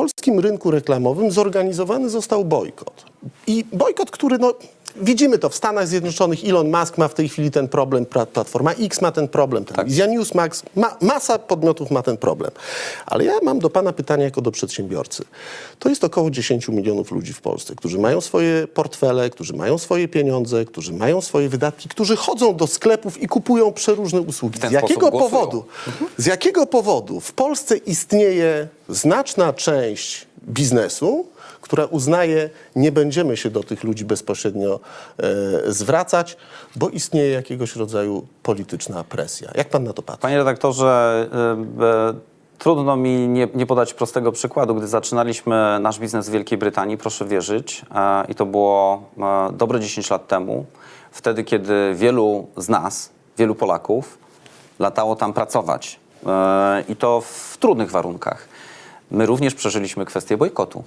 polskim rynku reklamowym zorganizowany został bojkot. I bojkot, który no, widzimy to w Stanach Zjednoczonych, Elon Musk ma w tej chwili ten problem, Platforma X ma ten problem, telewizja Newsmax, ma, masa podmiotów ma ten problem. Ale ja mam do pana pytanie jako do przedsiębiorcy. To jest około 10 milionów ludzi w Polsce, którzy mają swoje portfele, którzy mają swoje pieniądze, którzy mają swoje wydatki, którzy chodzą do sklepów i kupują przeróżne usługi. Z jakiego powodu? Z jakiego powodu w Polsce istnieje znaczna część biznesu, która uznaje, nie będziemy się do tych ludzi bezpośrednio e, zwracać, bo istnieje jakiegoś rodzaju polityczna presja. Jak pan na to patrzy? Panie redaktorze, y, y, trudno mi nie, nie podać prostego przykładu. Gdy zaczynaliśmy nasz biznes w Wielkiej Brytanii, proszę wierzyć, e, i to było e, dobre 10 lat temu, wtedy, kiedy wielu z nas, wielu Polaków, latało tam pracować. I to w trudnych warunkach. My również przeżyliśmy kwestię bojkotu.